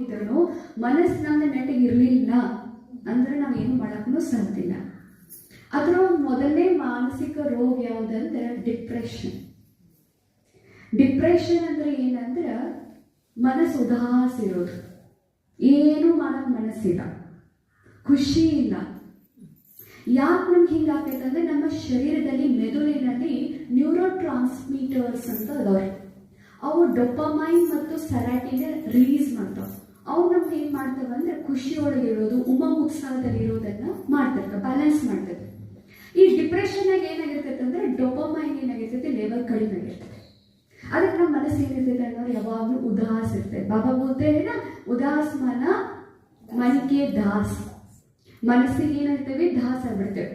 ಇದ್ರೂ ಮನಸ್ಸು ನೆಟ್ಟಿಗೆ ಇರಲಿಲ್ಲ ಅಂದ್ರೆ ಏನು ಮಾಡೋಕ್ಕೂ ಸಂತಿಲ್ಲ. ಅದರ ಮೊದಲನೇ ಮಾನಸಿಕ ರೋಗ ಯಾವುದಂದ್ರೆ ಡಿಪ್ರೆಷನ್. ಡಿಪ್ರೆಷನ್ ಅಂದ್ರೆ ಏನಂದ್ರೆ ಮನಸ್ಸು ಉದಾಸ ಇರೋದು. ಏನು ಮಾಡಕ್ ಮನಸ್ಸಿಲ್ಲ. ಖುಷಿ ಇಲ್ಲ. ಯಾಕೆ ನಮ್ಗೆ ಹಿಂಗಾಗ್ತೈತಂದ್ರೆ ನಮ್ಮ ಶರೀರದಲ್ಲಿ ಮೆದುಳಿನಲ್ಲಿ ನ್ಯೂರೋ ಟ್ರಾನ್ಸ್ಮಿಟರ್ಸ್ ಅಂತ ಅದಾವ್ರಿ. ಅವು ಡೊಪಮೈನ್ ಮತ್ತು ಸೆರಾಟಿನ ರಿಲೀಸ್ ಮಾಡ್ತಾವ. ಅವು ನಮ್ಗೆ ಏನ್ ಮಾಡ್ತವೆ ಅಂದ್ರೆ ಖುಷಿಯೊಳಗೆ ಇರೋದು ಉಮ ಉತ್ಸಾಹದಲ್ಲಿ ಇರೋದನ್ನ ಮಾಡ್ತಾರೆ ಬ್ಯಾಲೆನ್ಸ್ ಮಾಡ್ತಾರೆ ಈ ಡಿಪ್ರೆಷನ್ ಆಗಿ ಏನಾಗಿರ್ತೈತೆ ಅಂದ್ರೆ ಡೊಪಮೈನ್ ಏನಾಗಿರ್ತೈತೆ ಲೆವೆಲ್ ಕಡಿಮೆ ಆಗಿರ್ತೈತೆ. ಅದಕ್ಕೆ ನಮ್ಮ ಮನಸ್ಸು ಏನಿರ್ತೈತೆ ಅನ್ನೋರು ಯಾವಾಗಲೂ ಉದಾಸ ಇರ್ತೈತೆ ಬಾಬಾ ಬೋಲ್ತೆ ನಾ ಉದಾಸ ಮನ ಮನಿಕೆ ದಾಸ್. ಮನಸ್ಸಿಗೆ ಏನಾಗ್ತೇವೆ? ದಾಸ ಆಗ್ಬಿಡ್ತೇವೆ.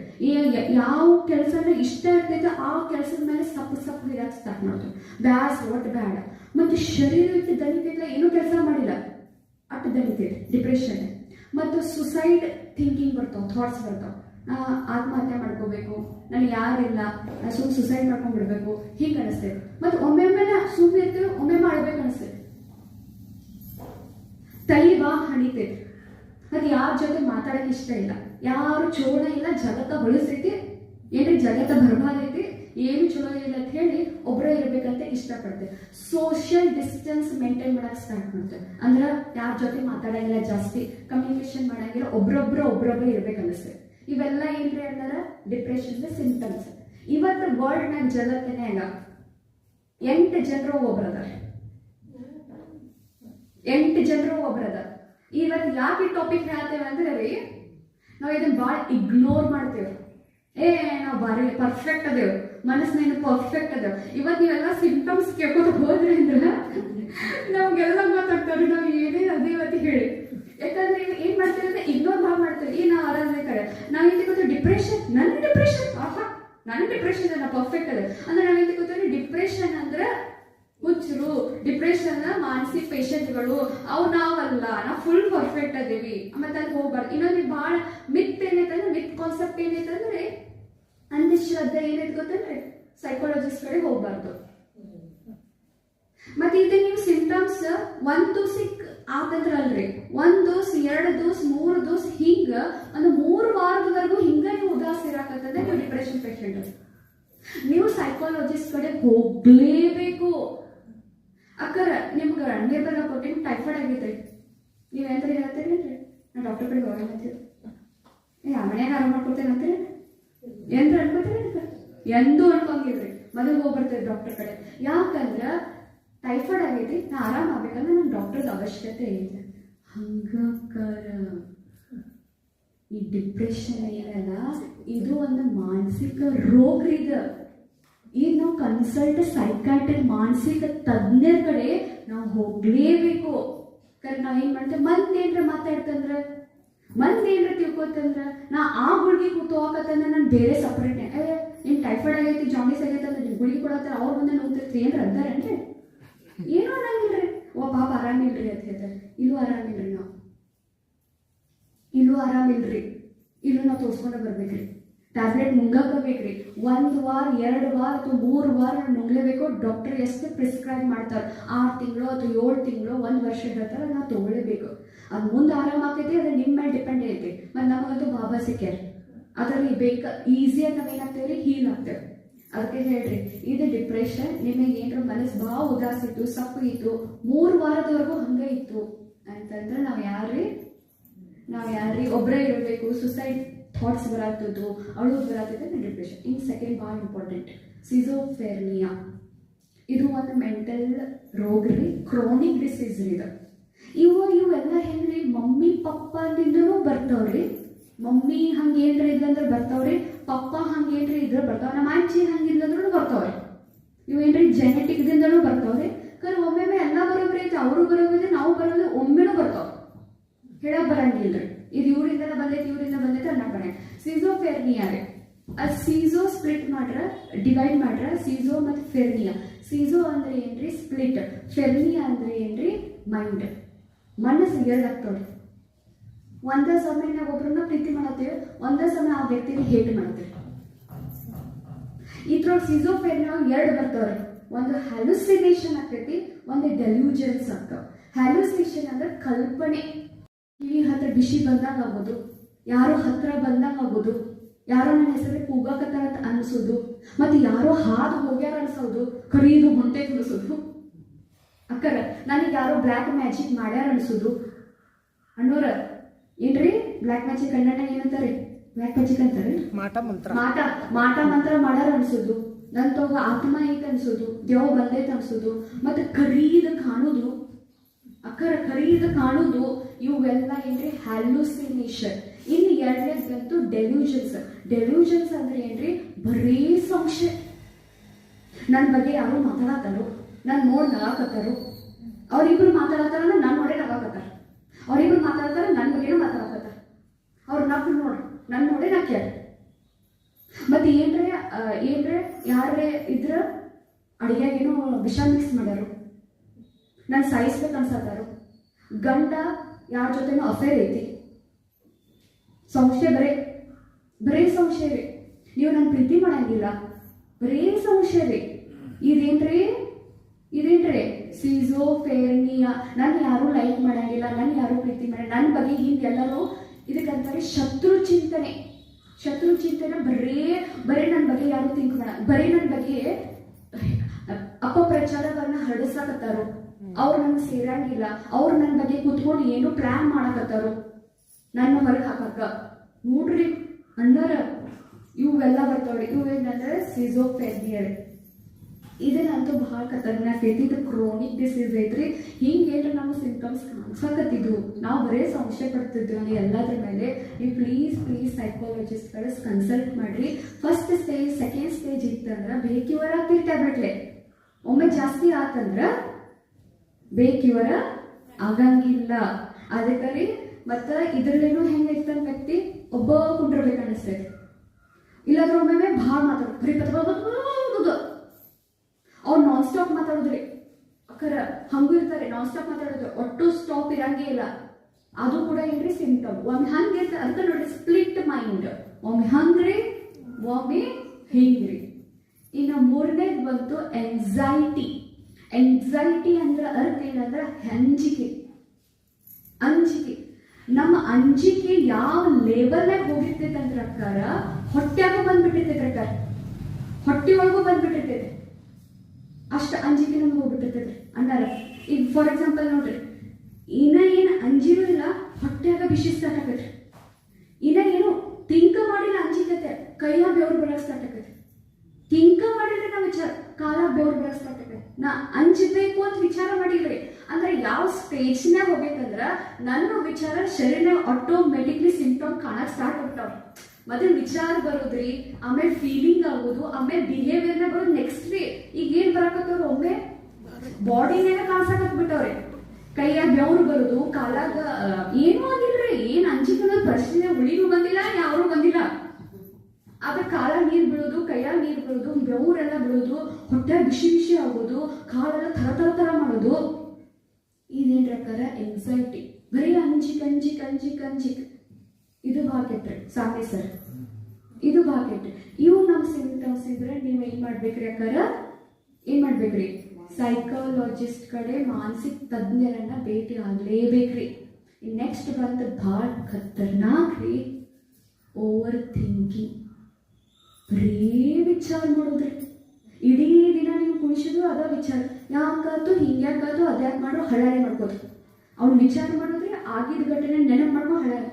ಯಾವ ಕೆಲಸನ ಇಷ್ಟ ಇರ್ತೈತೆ ಆ ಕೆಲಸದ ಮೇಲೆ ಸಪ್ಪು ಸಪ್ಪು ಇರಕ್ಕೆ ಸ್ಟಾರ್ಟ್ ಮಾಡ್ತೇವೆ ಬ್ಯಾಸ್ ಒಟ್ಟು ಬೇಡ ಮತ್ತು ಶರೀರಕ್ಕೆ ಏನು ಏನೂ ಕೆಲಸ ಮಾಡಿಲ್ಲ. ಅಟ್ಟು ದಣಿತೈತೆ ಡಿಪ್ರೆಷನ್ ಮತ್ತು ಸುಸೈಡ್ ಥಿಂಕಿಂಗ್ ಬರ್ತಾವ ಥಾಟ್ಸ್ ಬರ್ತಾವ. ನಾ ಆತ್ಮಹತ್ಯೆ ಮಾಡ್ಕೋಬೇಕು ನನಗೆ ಯಾರಿಲ್ಲ ನಾ ಸುಮ್ಮನೆ ಸುಸೈಡ್ ಮಾಡ್ಕೊಂಡ್ಬಿಡ್ಬೇಕು ಹಿಂಗೆ ಅನಿಸ್ತೇವೆ ಮತ್ತು ಒಮ್ಮೆ ಒಮ್ಮೆ ನಾ ಸುಮ್ಮನೆ ಇರ್ತೇವೆ ಒಮ್ಮೆ ಮಾಡ್ಬೇಕು ಅನಿಸ್ತೇವೆ ತಲೆ ಬಾ ಹಣಿತೈತೆ ಅದು ಯಾರ ಜೊತೆ ಮಾತಾಡಕ್ಕೆ ಇಷ್ಟ ಇಲ್ಲ. ಯಾರು ಚೋಣ ಇಲ್ಲ, ಜಗತ್ತ ಹೊಳಿಸೈತಿ ಏನ್ರಿ ಜಗತ್ತ ಬರ್ಬಾದೈತಿ ಏನು ಚಲೋ ಇಲ್ಲ ಅಂತ ಹೇಳಿ ಒಬ್ಬರೇ ಇರಬೇಕಂತ ಇಷ್ಟಪಡ್ತೆ. ಸೋಷಿಯಲ್ ಡಿಸ್ಟೆನ್ಸ್ ಮೇಂಟೈನ್ ಮಾಡಕ್ ಸ್ಟಾರ್ಟ್ ಮಾಡ್ತೇವೆ ಅಂದ್ರೆ ಯಾರ ಜೊತೆ ಮಾತಾಡಂಗಿಲ್ಲ, ಜಾಸ್ತಿ ಕಮ್ಯುನಿಕೇಶನ್ ಮಾಡಂಗಿಲ್ಲ, ಒಬ್ರೊಬ್ರು ಒಬ್ರೊಬ್ರು ಇರ್ಬೇಕು ಅನಿಸ್ತೇವೆ ಇವೆಲ್ಲ ಏನ್ರಿ ಅಂದ್ರೆ ಡಿಪ್ರೆಷನ್ ಸಿಂಪಲ್ಸ್ ಇವತ್ತು ವರ್ಲ್ಡ್ನ ಜನತೆನೇ ಇಲ್ಲ. ಎಂಟು ಜನರು ಒಬ್ಬರದ ಎಂಟು ಜನರು ಒಬ್ಬರದ ಇವತ್ತು ಯಾಕೆ ಟಾಪಿಕ್ ಹೇಳ್ತೇವೆ ಅಂದ್ರೆ ರೀ, ನಾವು ಇದನ್ನ ಭಾಳ ಇಗ್ನೋರ್ ಮಾಡ್ತೇವೆ. ಏ, ನಾವು ಭಾರಿ ಪರ್ಫೆಕ್ಟ್ ಅದೇವ್. ಮನಸ್ಸಿನ ಪರ್ಫೆಕ್ಟ್ ಅದ. ಇವತ್ತು ನೀವೆಲ್ಲ ಸಿಂಪ್ಟಮ್ಸ್ ಕೇಳ್ಕೊತ ಹೋದ್ರಿ ಅಂದ್ರೆ ನಮ್ಗೆಲ್ಲ ಮಾತಾಡ್ತಾರೆ, ನಾವು ಏನೇ ಅದೇ ಇವತ್ತು ಹೇಳಿ. ಯಾಕಂದ್ರೆ ಏನ್ ಮಾಡ್ತೀವಿ ಅಂದ್ರೆ ಇಗ್ನೋರ್ ಭಾಳ ಮಾಡ್ತೀವಿ ಏನ್ ನಾವು ಆರಾಮೇ ಕಡೆ ನಾವು ಏನ್ ಗೊತ್ತ ಡಿಪ್ರೆಷನ್ ನನ್ನ ಡಿಪ್ರೆಷನ್ ಆಹಾ! ನನ್ನ ಡಿಪ್ರೆಷನ್ ಅಲ್ಲ ಪರ್ಫೆಕ್ಟ್ ಅದ. ಅಂದ್ರೆ ನಾವೇನ್ ತಿಳ್ಕೊತೀವಿ ಡಿಪ್ರೆಷನ್ ಅಂದ್ರೆ ಹುಚ್ಚರು ಡಿಪ್ರೆಷನ್ ಮಾನಸಿಕ ಪೇಷಂಟ್ಗಳು ಅವು ನಾವಲ್ಲ, ನಾವು ಫುಲ್ ಪರ್ಫೆಕ್ಟ್ ಅದೀವಿ. ಮತ್ತೆ ಅಲ್ಲಿ ಹೋಗ್ಬಾರ್ದು. ಇನ್ನೊಂದು ಭಾಳ ಮಿತ್ ಏನೈತಂದ್ರೆ ಮಿತ್ ಕಾನ್ಸೆಪ್ಟ್ ಏನೈತಂದ್ರೆ ಅಂಧಶ್ರದ್ಧೆ ಏನಿದೆ ಗೊತ್ತಂದ್ರೆ ಸೈಕಾಲಜಿಸ್ಟ್ ಕಡೆ ಹೋಗ್ಬಾರ್ದು. ಮತ್ತೆ ಇದು ನೀವು ಸಿಂಟಮ್ಸ್ ಒಂದ್ ದೋಸಿಕ್ ಆತಂದ್ರ ಅಲ್ರಿ ಒಂದ್ ದೋಸ್ ಎರಡು ದೋಸ್ ಮೂರು ದೋಸ್ ಹಿಂಗ ಒಂದು ಮೂರು ವಾರದವರೆಗೂ ಹಿಂಗ ನೀವು ಉದಾಸ ನೀವು ಡಿಪ್ರೆಷನ್ ಪೇಷಂಟ್ ನೀವು ಸೈಕಾಲಜಿಸ್ಟ್ ಕಡೆ ಹೋಗ್ಲೇಬೇಕು. ಅಕ್ಕರ, ನಿಮ್ಗೆ ನಿರ್ಬಲ ಕೊಟ್ಟು ಟೈಫಾಯ್ಡ್ ಆಗೈತ್ರಿ ನೀವು ಹೇಳ್ತೀರಿ ನಾ ಡಾಕ್ಟರ್ ಕಡೆ ಅಂತೀರಿ. ಏ ಆ ಮನೆಯಾಗ ಆರಾಮ ಮಾಡ್ಕೊಡ್ತೇನೆ ಅಂತೀರಿ ಎಂತ ಅನ್ಕೋತೀರಿ ಎಂದು ಅನ್ಕೊಂಗಿದ್ರಿ ಮನೆಗೆ ಹೋಗ್ಬರ್ತೇವೆ ಡಾಕ್ಟರ್ ಕಡೆ. ಯಾಕಂದ್ರ ಟೈಫಾಯ್ಡ್ ಆಗೈತಿ ನಾ ಆರಾಮ್ ಆಗ್ಬೇಕಂದ್ರೆ ನಮ್ ಡಾಕ್ಟರ್ದ ಅವಶ್ಯಕತೆ ಇಲ್ಲ. ಹಂಗಕ್ಕರ ಈ ಡಿಪ್ರೆಷನ್ ಏನಲ್ಲ, ಇದು ಒಂದು ಮಾನಸಿಕ ರೋಗ ಇದು. ಈಗ ನಾವು ಕನ್ಸಲ್ಟ್ ಸೈಕಾಟ್ರಿಕ್ ಮಾನಸಿಕ ತಜ್ಞರ ಕಡೆ ನಾವು ಹೋಗ್ಲೇಬೇಕು. ಕರೆ ನಾವು ಏನ್ ಮಾಡ್ತೇವೆ ಏನ್ರ ಮಾತಾಡ್ತಂದ್ರ ಮಂದಿ ಏನ್ರ ತಿಳ್ಕೊತಂದ್ರ ನಾ ಆ ಗುಳಿಗೆ ಕೂತೋಕತ್ತಂದ್ರ ನಾನು ಬೇರೆ ಸಪ್ರೇಟ್ ಏ, ನಿನ್ ಟೈಫಾಯ್ಡ್ ಆಗೈತಿ ಜಾಂಡೀಸ್ ಆಗೈತೆ ನಿಮ್ ಗುಳಿಗೆ ಕೊಡತ್ತಾರ ಅವ್ರ ಮುಂದೆ ನೋಡ್ತಿರ್ತಿ ಏನ್ರ ಅಂತಾರೇನ್ರಿ? ಏನೂ ಅನ್ನಂಗಿಲ್ರಿ ಓ, ಪಾಪ ಆರಾಮಿಲ್ರಿ ಅಂತ ಹೇಳ್ತಾರೆ. ಇಲ್ಲೂ ಆರಾಮಿಲ್ರಿ ನಾವು. ಇಲ್ಲೂ ಆರಾಮಿಲ್ರಿ. ಇಲ್ಲೂ ನಾವು ತೋರ್ಸ್ಕೊಂಡು ಬರ್ಬೇಕ್ರಿ. ಟ್ಯಾಬ್ಲೆಟ್ ನುಂಗಕ್ಕ ಬೇಕ್ರಿ ಒಂದು ವಾರ, ಎರಡು ವಾರ ಅಥವಾ ಮೂರು ವಾರ ನುಂಗ್ಲೇಬೇಕು. ಡಾಕ್ಟರ್ ಎಷ್ಟು ಪ್ರಿಸ್ಕ್ರೈಬ್ ಮಾಡ್ತಾರೆ? ಆರು ತಿಂಗಳು ಅಥವಾ ಏಳು ತಿಂಗಳು, ಒಂದು ವರ್ಷ ಹೇಳ್ತಾರೆ ನಾವು ತಗೊಳ್ಳೇಬೇಕು ಅದು ಮುಂದೆ ಆಗ್ತೈತಿ ಅದು ನಿಮ್ಮ ಮೇಲೆ ಡಿಪೆಂಡ್ ಐತಿ ಮತ್ತು ನಮಗಂತೂ ಬಾಬಾ ಸಿಕ್ಕ್ಯಾರ. ಅದರಲ್ಲಿ ಬೇಕ ಈಸಿಯಾಗಿ ನಾವೇನಾಗ್ತೇವೆ ಹೀಲ್ ಆಗ್ತೇವೆ ಅದಕ್ಕೆ ಹೇಳ್ರಿ, ಇದು ಡಿಪ್ರೆಷನ್ ನಿಮಗೆ ಏನಾರ ಮನಸ್ಸು ಭಾಳ ಉದಾಸ ಇತ್ತು, ಸಪ್ಪು ಇತ್ತು, ಮೂರು ವಾರದವರೆಗೂ ಹಂಗೆ ಇತ್ತು ಅಂತಂದ್ರೆ ನಾವು ಯಾರ್ರಿ? ನಾವು ಯಾರ್ರಿ? ಒಬ್ಬರೇ ಇರಬೇಕು ಸುಸೈಡ್ ಥಾಟ್ಸ್ ಬರಾತದ್ದು ಅಳು ಬರತ್ತಿದ್ರೆ ಡಿಪ್ರೆಷನ್ ಇನ್ ಸೆಕೆಂಡ್ ಭಾಳ ಇಂಪಾರ್ಟೆಂಟ್ ಸಿಜೋಫೆರ್ನಿಯಾ ಇದು ಒಂದು ಮೆಂಟಲ್ ರೋಗ ರೀ ಕ್ರಾನಿಕ್ ಡಿಸೀಸ್ ರೀ ಇದು. ಇವು ಇವೆಲ್ಲ ಹೆಂಗ್ರಿ? ಮಮ್ಮಿ ಪಪ್ಪದಿಂದನೂ ಬರ್ತಾವ್ರಿ. ಮಮ್ಮಿ ಹಂಗೇನ್ರ ಇದ್ದಂದ್ರೆ ಬರ್ತಾವ್ರಿ. ಪಪ್ಪ ಹಂಗೇನ್ರ ಇದ್ರೆ ಬರ್ತಾವ. ನಮ್ಮ ಅಜ್ಜಿ ಹಂಗಿಲ್ಲಂದ್ರೂ ಬರ್ತಾವ್ರಿ. ಇವೇನ್ರಿ? ಜೆನೆಟಿಕ್ದಿಂದನೂ ಬರ್ತಾವ್ರಿ. ಕರೆ ಒಮ್ಮೆ ಎಲ್ಲ ಬರೋಬ್ರಿ ಐತಿ. ಅವರು ಬರೋಬ್ರಿ ನಾವು ಬರೋದು ಒಮ್ಮೆನೂ ಬರ್ತಾವ. ಹೇಳಕ್ ಬರಂಗಿಲ್ರಿ. ಇದು ಇವರಿಂದ ಬಂದೈತಿ ಇವರಿಂದ ಬಂದೈತಿ ಅನ್ನಕ್ ಬರ ಸಿಜೋಫೆರ್ನಿಯಾ ರೀ. ಆ ಸೀಸೋ ಸ್ಪ್ಲಿಟ್ ಮಾಡ್ರ ಡಿವೈಡ್ ಮಾಡ್ರ ಸೀಸೋ ಮತ್ತು ಫೆರ್ನಿಯಾ ಸೀಸೋ ಅಂದ್ರೆ ಏನ್ರಿ? ಸ್ಪ್ಲಿಟ್ ಫೆರ್ನಿಯಾ ಅಂದ್ರೆ ಏನ್ರಿ? ಮೈಂಡ್ ಮನಸ್ಸು ಎರಡಾಗ್ತಾವ್ರಿ ಒಂದೇ ಸಮಯ ನಾವು ಒಬ್ರನ್ನ ಪ್ರೀತಿ ಮಾಡತ್ತೀವಿ, ಒಂದೇ ಸಮಯ ಆ ವ್ಯಕ್ತಿನ ಹೇಟ್ ಮಾಡ್ತೀವಿ ಇದ್ರೊಳಗೆ ಸಿಜೋಫೆರ್ನಿಯಾ ಎರಡು ಬರ್ತಾವ್ರಿ. ಒಂದು ಹ್ಯಾಲುಸಿನೇಷನ್ ಆಗ್ತೈತಿ ಒಂದು ಡೆಲ್ಯೂಜನ್ಸ್ ಆಗ್ತಾವ. ಹ್ಯಾಲುಸಿನೇಷನ್ ಅಂದ್ರೆ ಕಲ್ಪನೆ. ಕಿವಿ ಹತ್ರ ಬಿಸಿ ಬಂದಂಗ ಆಗೋದು, ಯಾರೋ ಹತ್ರ ಬಂದಂಗ ಆಗೋದು, ಯಾರೋ ನನ್ನ ಹೆಸರು ಕೂಗಾಕತ್ತಾರ ಅಂತ ಅನ್ಸೋದು, ಮತ್ತೆ ಯಾರೋ ಹಾದು ಹೋಗ್ಯಾರ ಅನ್ಸೋದು, ಕರೀದು ಹೊಂಟೆ ತುಳಿಸೋದು ಅಕ್ಕರ ನನಗೆ ಯಾರೋ ಬ್ಲ್ಯಾಕ್ ಮ್ಯಾಜಿಕ್ ಮಾಡ್ಯಾರ ಅನ್ಸೋದು ಅಣ್ಣೋರ ಏನ್ರಿ? ಬ್ಲ್ಯಾಕ್ ಮ್ಯಾಜಿಕ್ ಕನ್ನಡ ಏನಂತಾರೆ ಬ್ಲ್ಯಾಕ್ ಮ್ಯಾಜಿಕ್ ಅಂತಾರೆ ಮಾಟ ಮಂತ್ರ. ಮಾಟ ಮಾಟ ಮಂತ್ರ ಮಾಡ್ಯಾರ ಅನ್ಸೋದು ನನ್ ತೋಗ ಆತ್ಮ ಐತೆ ಅನ್ಸೋದು ದೇವ ಬಂದೈತೆ ಅನ್ಸೋದು ಮತ್ತೆ ಕರೀದ ಕಾಣುದು ಅಕ್ಕರ ಕರೀದ ಕಾಣೋದು ಇವೆಲ್ಲ ಏನ್ರಿ? ಹ್ಯಾಲುಸಿನೇಷನ್ ಇನ್ನು ಎರಡನೇದಂತೂ ಡೆಲ್ಯೂಷನ್ಸ್ ಡೆಲ್ಯೂಷನ್ಸ್ ಅಂದ್ರೆ ಏನ್ರಿ? ಬರೀ ಸಂಶಯ. ನನ್ನ ಬಗ್ಗೆ ಯಾರು ಮಾತಾಡತ್ತಾರೋ ನಾನು ನೋಡ್ ನಗಾಕತ್ತಾರೋ. ಅವ್ರಿಬ್ರು ಮಾತಾಡತ್ತಾರ ನನ್ನ ನೋಡೇ ನಗಾಕತ್ತಾರ. ಅವ್ರಿಬ್ರು ಮಾತಾಡ್ತಾರ ನನ್ನ ಬಗ್ಗೆ ಮಾತಾಡಕತ್ತಾರ. ಅವ್ರು ನಕ್ ನೋಡ್ರಿ ನನ್ನ ನೋಡೇ ನಾ ಕೇಳ ಮತ್ತೆ ಏನ್ರೆ ಏನ್ರೆ ಯಾರೇ ಇದ್ರ ಅಡಿಗೆಗೇನೋ ವಿಷ ಮಿಕ್ಸ್ ಮಾಡ್ಯಾರು. ನಾನು ಸಾಯಿಸ್ಬೇಕು ಅನ್ಸತ್ತಾರು. ಗಂಡ ಯಾರ ಜೊತೆನೂ ಅಫೇರ್ ಐತಿ. ಸಂಶಯ ಬರೇ ಬರೇ ಸಂಶಯ ರೀ ನೀವು ನನ್ನ ಪ್ರೀತಿ ಮಾಡಂಗಿಲ್ಲ. ಬರೇ ಸಂಶಯ ರೀ ಇದೇನ್ರಿ ಇದೇನ್ರಿ? ಸಿಜೋಫೇರ್ನಿಯಾ ನನ್ನ ಯಾರು ಲೈಕ್ ಮಾಡಂಗಿಲ್ಲ ನನ್ನ ಯಾರು ಪ್ರೀತಿ ಮಾಡ ನನ್ನ ಬಗ್ಗೆ ಹಿಂದೆಲ್ಲರೂ ಇದಕ್ಕಂತಾರೆ ಶತ್ರು ಚಿಂತನೆ. ಶತ್ರು ಚಿಂತನೆ ಬರೇ ಬರೇ ನನ್ನ ಬಗ್ಗೆ ಯಾರು ತಿಂಕ್ ಮಾಡ ಬರೇ ನನ್ನ ಬಗ್ಗೆ ಅಪಪ್ರಚಾರವನ್ನ ಹರಡಿಸಕತ್ತಾರು. ಅವ್ರು ನನ್ಗೆ ಸೇರಂಗಿಲ್ಲ. ಅವ್ರು ನನ್ನ ಬಗ್ಗೆ ಕುತ್ಕೊಂಡು ಏನು ಪ್ಲಾನ್ ಮಾಡಕತ್ತಾರು. ನನ್ನ ಹೊರಗೆ ಹಾಕಕ್ಕ. ನೋಡ್ರಿ ಅಣ್ಣರ ಇವೆಲ್ಲ ಬರ್ತಾವ್ರಿ. ಇವೇನಂದ್ರೆ ಸಿಜೋಫೆನಿಯರ್ ಇದನ್ನಂತೂ ಬಹಳ ಖತರ್ನಾಕ್ ಐತಿ ಇದು ಕ್ರೋನಿಕ್ ಡಿಸೀಸ್ ಐತ್ರಿ. ಹಿಂಗೇನ್ರ ನಾವು ಸಿಂಪ್ಟಮ್ಸ್ ಕಾಣಿಸಕತ್ತಿದ್ವು. ನಾವು ಬರೇ ಸಂಶಯ ಪಡ್ತಿದ್ವಿ ಎಲ್ಲದ್ರ ಮೇಲೆ. ನೀವು ಪ್ಲೀಸ್ ಪ್ಲೀಸ್ ಸೈಕಾಲಜಿಸ್ಟ್ಗಳು ಕನ್ಸಲ್ಟ್ ಮಾಡ್ರಿ. ಫಸ್ಟ್ ಸ್ಟೇಜ್ ಸೆಕೆಂಡ್ ಸ್ಟೇಜ್ ಇತ್ತಂದ್ರೆ ಬೇಕಿವರ ಆಗ್ತಿರ್ ಟ್ಯಾಬ್ಲೆಟ್ಲೆ ಒಮ್ಮೆ ಜಾಸ್ತಿ ಆತಂದ್ರೆ ಬೇಕಿವರ ಆಗಂಗಿಲ್ಲ. ಅದಕ್ಕೆ ಮತ್ತ ಹೆಂಗೆ ಇರ್ತಾನೆ ವ್ಯಕ್ತಿ ಒಬ್ಬ ಕುಂಡ್ರಬೇಕು ಅನಿಸ್ತೈತಿ. ಇಲ್ಲಾಂದ್ರೆ ಒಮ್ಮೆ ಭಾಳ ಮಾತಾಡ್ತಾರೆ ಬರೀ ಅವ್ರು ನಾನ್ ಸ್ಟಾಪ್ ಮಾತಾಡಿದ್ರೆ, ಅಕ್ಕರ ಹಂಗೂ ಇರ್ತಾರೆ ನಾನ್ ಸ್ಟಾಪ್ ಮಾತಾಡೋದು ಒಟ್ಟು ಸ್ಟಾಪ್ ಇರಂಗೇ ಇಲ್ಲ. ಅದು ಕೂಡ ಏನ್ರಿ ಸಿಂಪ್ಟಮ್ ಒಮ್ಮೆ ಹಂಗೆ ಇರ್ತಾರೆ, ಅದಕ್ಕೆ ನೋಡಿ ಸ್ಪ್ಲಿಟ್ ಮೈಂಡ್ ಒಮ್ಮೆ ಹಂಗ್ರಿ ಒಮ್ಮೆ ಹಿಂಗ್ರಿ ಇನ್ನು ಮೂರನೇದು ಬಂತು ಎಂಗ್ಸೈಟಿ ಎಂಗ್ಸೈಟಿ ಅಂದ್ರೆ ಅರ್ಥ ಏನಂದ್ರೆ ಅಂಜಿಕೆ. ಅಂಜಿಕೆ. ನಮ್ಮ ಅಂಜಿಕೆ ಯಾವ ಲೆವೆಲ್ ಹೋಗಿರ್ತೈತೆ ಅಂದ್ರ ಪ್ರಕಾರ ಹೊಟ್ಟೆಗೂ ಬಂದ್ಬಿಟ್ಟಿರ್ತೈತೆ ಪ್ರಕಾರ ಹೊಟ್ಟೆ ಒಳಗೂ ಬಂದ್ಬಿಟ್ಟಿರ್ತೈತೆ. ಅಷ್ಟ ಅಂಜಿಕೆ ನಮ್ಗೆ ಹೋಗ್ಬಿಟ್ಟಿರ್ತೈತೆ. ಅಣ್ಣಾರ ಈಗ ಫಾರ್ ಎಕ್ಸಾಂಪಲ್ ನೋಡ್ರಿ, ಇನ್ನ ಏನು ಅಂಜಿರೋದಿಲ್ಲ ಹೊಟ್ಯಾಗ ಬಿಸಿ ಸ್ಟಾರ್ಟ್ ಆಗತ್ತೆ. ಇನ್ನ ಏನು ತಿಂಕ ಮಾಡಿಲ್ಲ ಅಂಜಿಕತೆ ಕೈಯ ಬೆವ್ರು ಬರಕ್ ಸ್ಟಾರ್ಟ್ ಆಗತ್ತೆ. ತಿಂಕ ಮಾಡಿದ್ರೆ ನಾವು ವಿಚಾರ, ಕಾಲ ಬೆವ್ರು ಬರಕ್ ಸ್ಟಾರ್ಟ್ ಆಗತ್ತೆ. ನಾ ಅಂಜಬೇಕು ಅಂತ ವಿಚಾರ ಮಾಡಿಲ್ರಿ. ಅಂದ್ರೆ ಯಾವ ಸ್ಟೇಜ್ನಾಗ ಹೋಗ್ಬೇಕಂದ್ರ ನನ್ನ ವಿಚಾರ ಶರೀರ ಆಟೋಮೆಟಿಕ್ಲಿ ಸಿಂಪ್ಟಮ್ ಕಾಣಕ್ ಸ್ಟಾರ್ಟ್ ಆಗ್ತಾವ್ರಿ ಮತ್ತೆ ವಿಚಾರ ಬರೋದ್ರಿ, ಆಮೇಲೆ ಫೀಲಿಂಗ್ ಆಗೋದು, ಆಮೇಲೆ ಬಿಹೇವಿಯರ್ನ ಬರೋದು ನೆಕ್ಸ್ಟ್ ಈಗ ಏನ್ ಬರಾಕತ್ತವ್ರು ಒಮ್ಮೆ? ಬಾಡಿನೇನ ಕಾಣಿಸಕ್ ಬಿಟ್ಟವ್ರೆ. ಕೈಯಾಗ ಬೆವರು ಬರುದು, ಕಾಲಾಗ ಏನು ಆಗಿಲ್ರಿ. ಏನ್ ಅಂಜಿಕೆ ಪ್ರಶ್ನೆ ಉಳಿಗೂ ಬಂದಿಲ್ಲ ಯಾರು ಬಂದಿಲ್ಲ. ಆದ್ರೆ ಕಾಲ ನೀರ್ ಬೀಳೋದು, ಕೈಯಾಗ ನೀರ್ ಬೀಳೋದು, ಬೆವರೆಲ್ಲ ಬೀಳೋದು ಹೊಟ್ಟೆ ಬಿಸಿ ಬಿಸಿ ಆಗೋದು, ಕಾಲೆಲ್ಲ ತರ ಥರ ಥರ ಮಾಡೋದು. ಇದೇನ್ ಪ್ರಕಾರ ಎಂಗ್ಸೈಟಿ ಬರೀ ಅಂಜಿಕ್ ಅಂಜಿಕ್ ಅಂಜಿಕ್ ಅಂಜಿಕ್. ಇದು ಬಾಕೆಟ್ರಿ ಸಾಮಿ ಸರ್. ಇದು ಬಾಕೆಟ್ ಇವು ನಮ್ಮ ಸಿಂಪ್ಟಮ್ಸ್ ಇದ್ರೆ ನೀವು ಏನ್ ಮಾಡ್ಬೇಕ್ರಿ ಅಕ್ಕಾರ? ಏನ್ ಮಾಡ್ಬೇಕ್ರಿ? ಸೈಕಾಲಜಿಸ್ಟ್ ಕಡೆ ಮಾನಸಿಕ ತಜ್ಞರನ್ನ ಭೇಟಿ ಆಗ್ಲೇಬೇಕ್ರಿ. ನೆಕ್ಸ್ಟ್ ಬಂದು ಭಾಳ ಖತರ್ನಾಕ್ ರೀ. ಓವರ್ ಥಿಂಕಿಂಗ್ ಬರೀ ವಿಚಾರ ಮಾಡೋದ್ರಿ. ಇಡೀ ದಿನ ನೀವು ಕುಣಿಸಿದ್ರು ಅದ ವಿಚಾರ. ಯಾಕಾತು ಹಿಂಗ್ಯಾಕಾತು ಅದ್ಯಾಕೆ ಮಾಡೋ ಹಳಾರೆ ಮಾಡ್ಕೋದು ಅವ್ನು ವಿಚಾರ ಮಾಡಿದ್ರೆ ಆಗಿದ ಘಟನೆ ನೆನಪು ಮಾಡ್ಕೊಂಡು ಹಳಾರೆ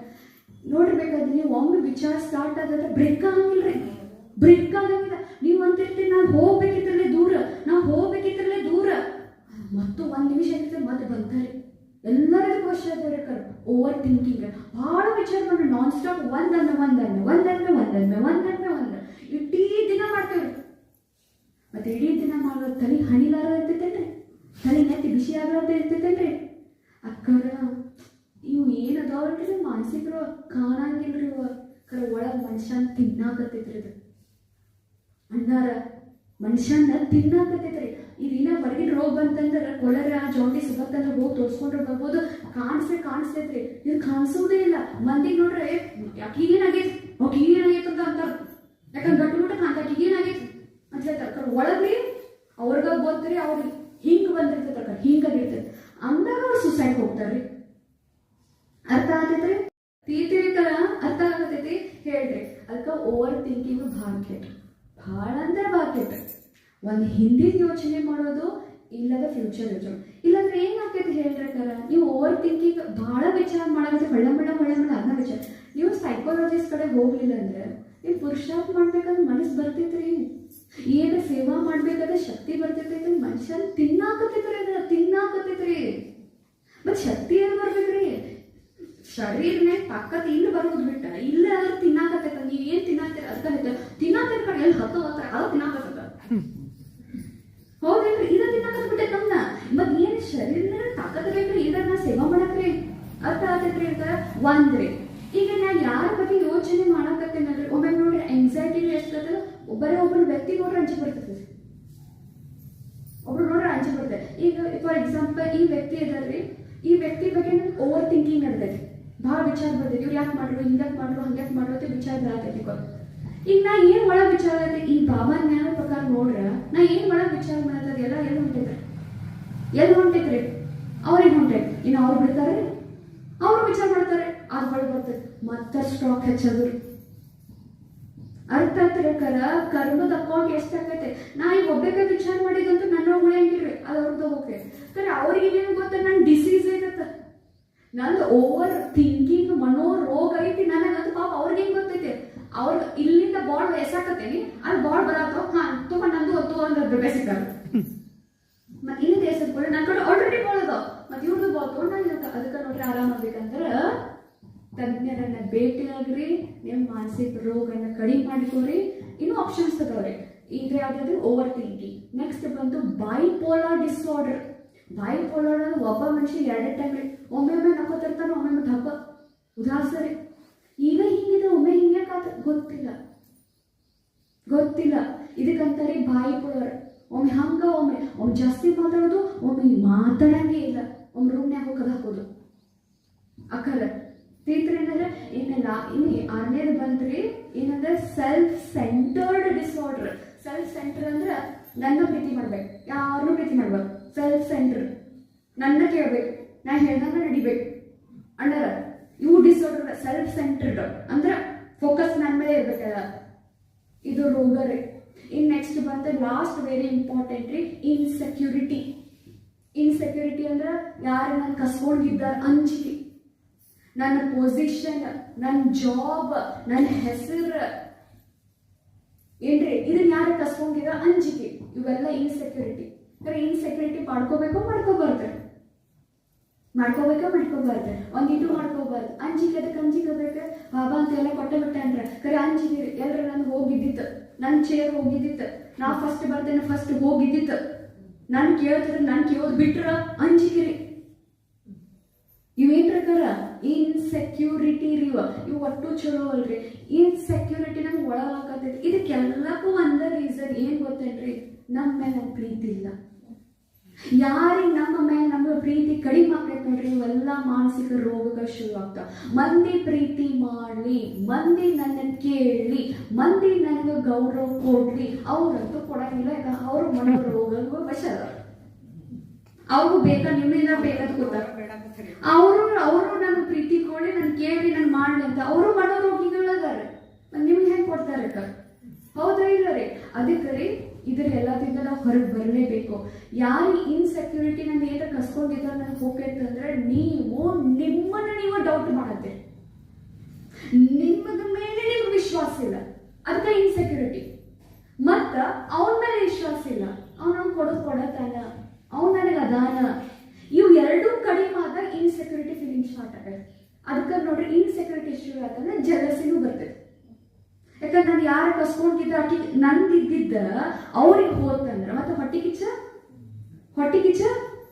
ನೋಡ್ಬೇಕಾದ್ರೆ ನೀವು ಒಮ್ಮೆ ವಿಚಾರ ಸ್ಟಾರ್ಟ್ ಆದ್ರೆ ಬ್ರೇಕ್ ರೀ ಬ್ರೇಕ್ ಆಗಂಗಿಲ್ಲ. ನೀವು ಅಂತಿರ್ತೀರಿ ನಾನು ಹೋಗ್ಬೇಕಿತ್ತಲ್ಲೇ ದೂರ ನಾವು ಹೋಗ್ಬೇಕಿತ್ತಲ್ಲೇ ದೂರ. ಮತ್ತು ಒಂದು ನಿಮಿಷ ಇರ್ತದೆ ಮತ್ತೆ ಬರ್ತಾರೆ. ಎಲ್ಲರಿಗೂ ಕ್ವಶನ್ ಅದೇ ಓವರ್ ಥಿಂಕಿಂಗ್ ಭಾಳ ವಿಚಾರ ಮಾಡಿ ನಾನ್ ಸ್ಟಾಪ್ ಒಂದನ್ನ ಒಂದನ್ನ ಒಂದನ್ನ ಒಂದನ್ನ ಒಂದನ್ನ. ಒಂದ ಇಡೀ ದಿನ ಮಾಡ್ತೇವ್ರಿ ಮತ್ತೆ ಇಡೀ ದಿನ ಮಾಡೋ ತಲೆ ಹಣಿಲಾರ ಇರ್ತೈತೇನ್ರಿ? ತಲೆ ನೆತ್ತಿ ಬಿಸಿ ಆಗಲಾರ್ದ ಇರ್ತೈತೇನ್ರಿ? ಅಕ್ಕರ, ಇವು ಏನು ಅದಾವ್ರಿ ಮಾನಸಿಕರು ಕಾಣಂಗಿಲ್ರಿ ಕರ ಒಳಗ್ ಮನುಷ್ಯನ್ ತಿನ್ನಾಕತ್ತೈತ್ರಿ ಇದು. ಅಣ್ಣಾರ ಮನುಷ್ಯನ ತಿನ್ನಾಕತ್ತೈತ್ರಿ. ಇದಿನ ಹೊರಗಿನ ರೋಗ ಬಂತಂದ್ರ ಕೊಳರ ಜಾಂಡಿಸ್ ಬಂತಂದ್ರ ಹೋಗಿ ತೋರ್ಸ್ಕೊಂಡ್ರೆ ಬರ್ಬೋದು. ಕಾಣಿಸೇ ಕಾಣಿಸ್ತೈತ್ರಿ ಇದು ಕಾಣಿಸೋದೇ ಇಲ್ಲ. ಮಂದಿಗೆ ನೋಡ್ರೆ ಯಾಕೀಗೇನಾಗೈತಿ ಏನಾಗೈತೆ ಅಂತ ಅಂತಾರ. ಯಾಕಂದ್ರೆ ಗಟ್ಟು ಮುಟ್ಟ ಕಾಣ್ತ ಏನಾಗೈತಿ ಅಂತ ಹೇಳ್ತಾರ. ಒಳಗ್ರಿ. ಅವ್ರಿಗ ಗೊತ್ತ್ರಿ, ಅವ್ರಿಗೆ ಹಿಂಗ್ ಹಿಂಗ ಹಿಂಗಾಗಿರ್ತೈತೆ ಅಂದಾಗ ಅವ್ರು ಸುಸೈಡ್ ಹೋಗ್ತಾರ್ರಿ. ಅರ್ಥ ಆಗತೈತ್ರಿ? ತೀರ್ತಿರ್ತಾರ ಅರ್ಥ ಆಗತೈತಿ. ಹೇಳ್ರಿ. ಅದಕ್ಕ ಓವರ್ ಥಿಂಕಿಂಗ್ ಕೆಟ್ಟ ಭಾಳ ಅಂದ್ರೆ ಕೆಟ್ಟ ಒಂದು ಹಿಂದಿನ ಯೋಚನೆ ಮಾಡೋದು ಇಲ್ಲದ ಫ್ಯೂಚರ್ ಯೋಚನೆ. ಇಲ್ಲಾಂದ್ರೆ ಏನಾಗ್ತೈತೆ ಹೇಳ್ರಕ್ಕಲ್ಲ ನೀವು ಓವರ್ ಥಿಂಕಿಂಗ್ ಭಾಳ ವಿಚಾರ ಮಾಡೋದು ಹೊಳ್ಳ ಮಳ್ಳ ಹೊಳ್ಳ ಮಳ್ಳ ಅದನ್ನ ವಿಚಾರ. ನೀವು ಸೈಕಾಲಜಿಸ್ಟ್ ಕಡೆ ಹೋಗ್ಲಿಲ್ಲ ಅಂದ್ರೆ ನೀವು ಪುರುಷಾರ್ಥ ಮಾಡ್ಬೇಕಂದ್ರೆ ಮನಸ್ಸು ಬರ್ತೈತ್ರಿ. ಏನು ಸೇವಾ ಮಾಡ್ಬೇಕಾದ್ರೆ ಶಕ್ತಿ ಬರ್ತೈತಿ ಮನುಷ್ಯನ್ ತಿನ್ನಾಕತ್ತೈತ್ರಿ ಅದನ್ನ ತಿನ್ನಾಕತ್ತೈತ್ರಿ. ಮತ್ತೆ ಶಕ್ತಿ ಏನು ಬರ್ಬೇಕ್ರಿ? ಶರೀರನೇ ತಾಕತ್ ಇಲ್ಲಿ ಬರೋದು ಬಿಟ್ಟ ಇಲ್ಲ ಆದ್ರೆ ತಿನ್ನಾಕತ್ತೈತ ನೀವ್ ಏನ್ ತಿನ್ನಾತೀರ ಅರ್ಥ ಆಯ್ತ? ತಿನ್ನಾಕತ್ತ ಕಡೆ ಎಲ್ಲಿ ಹತ್ತು ಹೋಗ್ತಾರ ಅದು ತಿನ್ನಾಕತ್ತದ? ಹೌದೇನ್ರಿ? ಇದ ತಿನ್ನಾಕತ್ ಬಿಟ್ಟೆ ನಮ್ನ ಮತ್ ಏನ್ ಶರೀರನ ತಾಕತ್ ಬೇಕ್ರಿ? ಇದನ್ನ ಸೇವಾ ಮಾಡಕ್ರಿ? ಅರ್ಥ ಆತೈತ್ರಿ ಅಂತ ಒಂದ್ರಿ. ಈಗ ನಾ ಯಾರ ಬಗ್ಗೆ ಯೋಚನೆ ಮಾಡಕತ್ತೇನಲ್ರಿ ಒಮ್ಮೆ ನೋಡ್ರಿ ಎಂಗ್ಸೈಟಿ ಎಷ್ಟ ಒಬ್ಬರೇ ಒಬ್ಬರು ವ್ಯಕ್ತಿ ನೋಡ್ರಿ ಅಂಜಿ ಬರ್ತದೆ. ಒಬ್ರು ನೋಡ್ರಿ ಅಂಜಿ ಬರ್ತದೆ. ಈಗ ಫಾರ್ ಎಕ್ಸಾಂಪಲ್ ಈ ವ್ಯಕ್ತಿ ಇದಾರ್ರಿ. ಈ ವ್ಯಕ್ತಿ ಬಗ್ಗೆ ನಂಗೆ ಓವರ್ ಥಿಂಕಿಂಗ್ ನಡ್ದೈತಿ. ಭಾಳ ವಿಚಾರ ಬರ್ತೈತಿ ಇವ್ರು ಯಾಕೆ ಮಾಡ್ರು ಹಿಂಗ್ಯಾಕೆ ಮಾಡ್ರು ಹಂಗ್ಯಾಕ್ ಮಾಡ್ರು ಅಂತ ವಿಚಾರ ಬರತೈತಿ ಈಗ ನಾ ಏನ್ ಒಳಗ್ ವಿಚಾರ ಐತೆ ಈ ಬಾಬಾ ಜ್ಞಾನ ಪ್ರಕಾರ ನೋಡ್ರ, ನಾ ಏನ್ ಒಳಗ್ ವಿಚಾರ ಮಾಡತ್ತದ ಎಲ್ಲ ಎಲ್ಲಿ ಹೊಂಟೈತ್ರಿ ಎಲ್ಲಿ ಹೊಂಟೈತ್ರಿ ಅವ್ರಿಗೆ ಹೊಂಟೈತಿ. ಇನ್ನು ಅವ್ರು ಬಿಡ್ತಾರೆ? ಅವ್ರು ವಿಚಾರ ಮಾಡ್ತಾರೆ? ಅದ್ ಒಳಗ್ ಬರ್ತೈತಿ. ಮತ್ತ ಸ್ಟಾಕ್ ಹೆಚ್ಚದ್ರು ಅರ್ಥ ಕರ? ಕರ್ಮದ ಅಕೌಂಟ್ ಎಷ್ಟಾಗೈತೆ ನಾ ಈಗ ಒಬ್ಬಕ್ಕೆ ವಿಚಾರ ಮಾಡಿದಂತೂ ನನ್ನ ಉಳಿಯಂಗಿಲ್ರಿ ಅದು ಅವ್ರದ್ದು ಹೋಗ್ತೈತೆ ಕರೆ ಅವ್ರಿಗೆ ಏನೇನು ಗೊತ್ತ? ನನ್ನ ಡಿಸೀಸ್ ಐತತ್ತ ನಂದು ಓವರ್ ಥಿಂಕಿಂಗ್ ಮನೋ ರೋಗ ಐತಿ ಅದು ಪಾಪ ಅವ್ರಿಗೆ ಹೆಂಗ್ ಗೊತ್ತೈತಿ? ಅವ್ರ ಇಲ್ಲಿಂದ ಬಾಳ್ ಎಸಾಕತ್ತೇನಿ ಅಲ್ಲಿ ಬಾಳ್ ಬರತ್ತೋ ಹಾ ತಗೊಂಡ್ ನಂದು ಹೊತ್ತು ಅಂದ್ರೆ ಸಿಕ್ಕಲ್ಲ ಮತ್ ಇಲ್ಲಿ ದೇಶದ ಕೂಡ ನನ್ನ ಕಡೆ ಆಲ್ರೆಡಿ ಬಾಳ್ ಅದಾವ ಮತ್ ಇವ್ರದ್ದು ಬಾಳ್ ತಗೊಂಡ್ ಅದಕ್ಕೆ ನೋಡ್ರಿ ಆರಾಮ್ ಆಗ್ಬೇಕಂದ್ರ ತಜ್ಞರನ್ನ ಭೇಟಿಯಾಗ್ರಿ ನಿಮ್ಮ ಮಾನಸಿಕ ರೋಗನ ಕಡಿಮೆ ಮಾಡ್ಕೊರಿ. ಇನ್ನೂ ಆಪ್ಷನ್ಸ್ ಅದಾವ್ರಿ. ಈಗ ಯಾವ್ದಾದ್ರು ಓವರ್ ಥಿಂಕಿಂಗ್ ನೆಕ್ಸ್ಟ್ ಬಂದು ಬೈಪೋಲಾರ್ ಡಿಸಾರ್ಡರ್ ಬೈಪೋಲಾರ್ ಒಬ್ಬ ಮನುಷ್ಯ ಎರಡೇ ಟೈಮ್ ಒಮ್ಮೆ ಒಮ್ಮೆ ನಕ್ಕೋತಿರ್ತಾನೆ ಒಮ್ಮೆ ಹಬ್ಬ ಉದಾಸರಿ. ಈಗ ಹಿಂಗಿದೆ, ಒಮ್ಮೆ ಹಿಂಗೆ ಕಾತ ಗೊತ್ತಿಲ್ಲ. ಗೊತ್ತಿಲ್ಲ. ಇದಕ್ಕಂತಾರೆ ಬೈಪೋಲಾರ್ ಒಮ್ಮೆ ಹಂಗ, ಒಮ್ಮೆ ಒಮ್ಮೆ ಜಾಸ್ತಿ ಮಾತಾಡೋದು, ಒಮ್ಮೆ ಮಾತಾಡಂಗೆ ಇಲ್ಲ. ಒಮ್ಮೆ ರೂಮ್ನ್ಯಾಗ ಹೋಗೋದು ಹಾಕೋದು. ಅಕ್ಕರ. ತೀರ್ತ್ರೇನಂದ್ರೆ ಏನಲ್ಲ ಇನ್ನು ಆರನೇದು ಬಂದ್ರಿ ಏನಂದ್ರೆ self centered disorder self center ಅಂದ್ರೆ ನನ್ನ ಪ್ರೀತಿ ಮಾಡ್ಬೇಕು. ಯಾರನ್ನೂ ಪ್ರೀತಿ ಮಾಡ್ಬೇಕು ಸೆಲ್ಫ್ ಸೆಂಟರ್ ನನ್ನ ಕೇಳ್ಬೇಕು. ನಾ ಹೇಳ್ದಂಗ ನಡಿಬೇಕು ಅಂಡರ್, ಇವು ಡಿಸಾರ್ಡರ್ ಸೆಲ್ಫ್ ಸೆಂಟರ್ಡ್ ಅಂದ್ರೆ ಫೋಕಸ್ ನನ್ನ ಮೇಲೆ ಇರ್ಬೇಕಲ್ಲ ಇದು ರೋಗ ರೀ. ಇನ್ ನೆಕ್ಸ್ಟ್ ಬಂತ ಲಾಸ್ಟ್ ವೆರಿ ಇಂಪಾರ್ಟೆಂಟ್ ರೀ ಇನ್ಸೆಕ್ಯೂರಿಟಿ ಇನ್ಸೆಕ್ಯೂರಿಟಿ ಅಂದ್ರೆ, ಯಾರು ನನ್ನ ಕಸ್ಕೊಂಡಿದ್ದಾರ ಅಂಜಿಕೆ. ನನ್ನ ಪೊಸಿಷನ್ ನನ್ನ ಜಾಬ್ ನನ್ನ ಹೆಸರು. ಏನ್ರಿ ಇದನ್ನ ಯಾರು ಕಸ್ಕೊಂಡಿದ ಅಂಜಿಕೆ. ಇವೆಲ್ಲ ಇನ್ಸೆಕ್ಯೂರಿಟಿ ಇನ್ಸೆಕ್ಯೂರಿಟಿ ಮಾಡ್ಕೋಬೇಕು ಮಾಡ್ಕೋಬಾರ್ದು. ಮಾಡ್ಕೋಬೇಕಾ? ಮಾಡ್ಕೋಬಾರ್ದು. ಇದು ಮಾಡ್ಕೋಬಾರ್ದು. ಅಂಜಿಕೆ ಅದಕ್ಕೆ ಅಂಜಿಕ ಬೇಕ ಬಾಬಾ ಅಂತ ಎಲ್ಲ ಕೊಟ್ಟೆ ಬಿಟ್ಟೆ ಅಂದ್ರೆ ಖರೆ ಅಂಜಿಕೆ ಎಲ್ಲರ ನಾನು ಹೋಗಿದ್ದಿತ್ತು. ನನ್ನ ಚೇರ್ ಹೋಗಿದ್ದಿತ್ತು. ನಾ ಫಸ್ಟ್ ಬರ್ತೇನೆ ಫಸ್ಟ್ ಹೋಗಿದ್ದಿತ್ತು. ನಾನು ಕೇಳ್ತಿದ್ರೆ ನಾನು ಕೇಳೋದು ಬಿಟ್ರ ಅಂಜಿಕಿರಿ ಇವೇನ್ ಪ್ರಕಾರ? ಇನ್ಸೆಕ್ಯೂರಿಟಿ ರೀ ಇವ. ಒಟ್ಟು ಚಲೋ ಅಲ್ರಿ. ಇನ್ಸೆಕ್ಯೂರಿಟಿ ನಮ್ಗೆ ಒಳಗಾಕತೈತಿ ಇದಕ್ಕೆಲ್ಲಕ್ಕೂ ಒಂದ ರೀಸನ್ ಏನ್ ಗೊತ್ತೇನ್ರಿ? ನಮ್ಮ ಮೇಲೆ ಪ್ರೀತಿ ಇಲ್ಲ ಯಾರಿಗೆ ನಮ್ಮ ಮೇಲೆ ನಮ್ಮ ಪ್ರೀತಿ ಕಡಿಮೆ ಆಗ್ತೈತೆ ನೋಡ್ರಿ, ಇವೆಲ್ಲ ಮಾನಸಿಕ ರೋಗಗಳು ಶುರು ಆಗ್ತಾವ ಮಂದಿ ಪ್ರೀತಿ ಮಾಡಲಿ, ಮಂದಿ ನನ್ನ ಕೇಳಲಿ, ಮಂದಿ ನನಗೆ ಗೌರವ ಕೊಡ್ಲಿ. ಅವ್ರಂತೂ ಕೊಡಂಗಿಲ್ಲ, ಯಾಕಂದ್ರೆ ಅವ್ರ ಮನೋ ರೋಗಗಳು ವಶದ ಅವ್ರಿಗೂ ಬೇಕಾ, ನಿಮ್ಮಿಂದ ಬೇಕಂತ ಗೊತ್ತಾಗ ಅವರು ಅವರು ನನ್ನ ಪ್ರೀತಿ ಕೊಡಿ ನನ್ನ ಕೇಳಿ ನಾನು ಮಾಡ್ಲಿ ಅಂತ. ಅವರು ಅದಾರ ನಿಮ್ಗೆ ಹೆಂಗೆ ಕೊಡ್ತಾರೆ? ಹೌದಾ ಇಲ್ಲ ರೀ ಅದಕ್ಕೆ ರೀ ಇದ್ರ ಎಲ್ಲದಿಂದ ನಾವು ಹೊರಗೆ ಬರಲೇಬೇಕು. ಯಾರು ಇನ್ಸೆಕ್ಯೂರಿಟಿ ನನ್ನ ಏನ ಕಸ್ಕೊಂಡಿದ್ದಾರೆ ನನಗೆ ಹೋಗ್ತೈತೆ ಅಂದ್ರೆ ನೀವು ನಿಮ್ಮನ್ನ ನೀವು ಡೌಟ್ ಮಾಡುತ್ತೆ. ನಿಮ್ಮದ ಮೇಲೆ ನಿಮ್ಗೆ ವಿಶ್ವಾಸ ಇಲ್ಲ. ಅದಕ್ಕೆ ಇನ್ಸೆಕ್ಯೂರಿಟಿ ಮತ್ತ ಅವನ ಮೇಲೆ ವಿಶ್ವಾಸ ಇಲ್ಲ. ಅವನ ಕೊಡೋದು ಕೊಡತಾನ. ಅವ್ನು ನನಗೆ ಅದಾನ. ಇವು ಎರಡೂ ಕಡಿಮೆ ಆದಾಗ ಇನ್ಸೆಕ್ಯೂರಿಟಿ ಫೀಲಿಂಗ್ ಸ್ಟಾರ್ಟ್ ಆಗತ್ತೆ. ಅದಕ್ಕೆ ನೋಡ್ರಿ ಇನ್ಸೆಕ್ಯೂರಿಟಿ ಇಶ್ಯೂ ಆತಂದ್ರೆ ಜಲಸಿನೂ ಬರ್ತೈತೆ ಯಾಕಂದ್ರೆ ನಾನು ಯಾರು ಕಸ್ಕೊಂಡಿದ್ದ ಆಕಿ ನಂದಿದ್ದಿದ್ದ ಅವ್ರಿಗೆ ಹೋತಂದ್ರ, ಮತ್ತೆ ಹೊಟ್ಟೆ ಕಿಚ್ಚ? ಹೊಟ್ಟೆ ಕಿಚ್ಚ?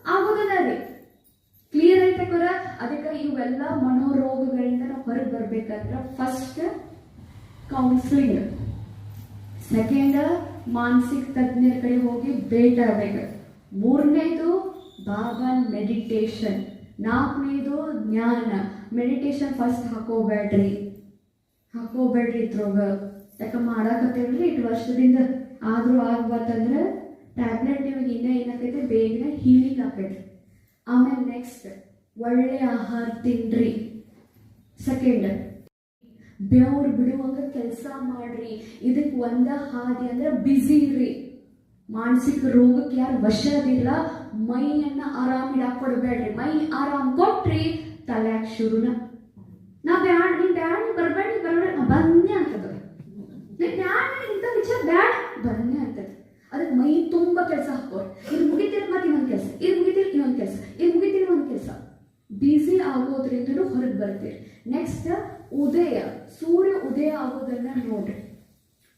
ಆಗೋದನ್ನ ರೀ. ಕ್ಲಿಯರ್ ಐತೆ ಕೊರ? ಅದಕ್ಕೆ ಇವೆಲ್ಲ ಮನೋರೋಗಗಳಿಂದ ನಾವು ಹೊರಗೆ ಬರ್ಬೇಕಂದ್ರ ಫಸ್ಟ್ ಕೌನ್ಸಿಲಿಂಗ್ ಸೆಕೆಂಡ್ ಮಾನಸಿಕ ತಜ್ಞರ ಕಡೆ ಹೋಗಿ ಭೇಟ ಆಗ್ಬೇಕು. ಮೂರನೇದು ಬಾಬಾ ಮೆಡಿಟೇಷನ್ ನಾಲ್ಕನೇದು ಜ್ಞಾನ. Meditation first ಹಾಕೋಬೇಡ್ರಿ. ಹಾಕೋಬೇಡ್ರಿ ಇದ್ರೊಳಗ ಯಾಕ ಮಾಡಾಕತ್ತೇವ್ರಿ ಇಟ್ಟು ವರ್ಷದಿಂದ. ಆದರೂ ಆಗ್ಬಾರ್ದಂದ್ರೆ ಟ್ಯಾಬ್ಲೆಟ್ ನಿಮಗೆ ಇನ್ನೂ ಏನಾಕೈತೆ ಬೇಗನೆ ಹೀಲಿಂಗ್ ಆಕೈತಿ ಆಮೇಲೆ ನೆಕ್ಸ್ಟ್ ಒಳ್ಳೆ ಆಹಾರ ತಿನ್ರಿ. ಸೆಕೆಂಡ್ ಬೆವ್ರು ಬಿಡುವಂಗ ಕೆಲಸ ಮಾಡ್ರಿ. ಇದಕ್ಕೆ ಒಂದ ಹಾದಿ ಅಂದ್ರೆ ಬ್ಯುಸಿ ಇರ್ರಿ ಮಾನಸಿಕ ರೋಗಕ್ಕೆ ಯಾರು ವಶದಿಲ್ಲ ಮೈಯನ್ನ ಆರಾಮ್ ಇಡಾಕ್ ಕೊಡ್ಬೇಡ್ರಿ ಮೈ ಆರಾಮ್ ಕೊಟ್ರಿ ತಲೆ ಶುರುನ ನಾ ಬ್ಯಾಡ ನೀನ್ ಬ್ಯಾಡ ನೀ ಬರ್ಬೇಡ ನೀ ಬರ್ಬೇಡ. ನಾ ಬಂದೆ ಅಂತದ ನೀ ಬ್ಯಾಡ ಇಂಥ ವಿಚಾರ ಬ್ಯಾಡ, ಬನ್ನಿ ಅಂತದ ಅದಕ್ಕೆ ಮೈ ತುಂಬ ಕೆಲಸ ಹಾಕೋರಿ ಇದು ಮುಗಿತಿರ ಮತ್ತೆ ಇನ್ನೊಂದು ಕೆಲಸ ಇದು ಮುಗಿತಿರ ಇನ್ನೊಂದು ಕೆಲಸ ಇದು ಮುಗಿತಿರ ಒಂದು ಕೆಲಸ. ಬ್ಯುಸಿ ಆಗೋದ್ರಿಂದಲೂ ಹೊರಗೆ ಬರ್ತೀರಿ. ನೆಕ್ಸ್ಟ್ ಉದಯ. ಸೂರ್ಯ ಉದಯ ಆಗೋದನ್ನ ನೋಡ್ರಿ.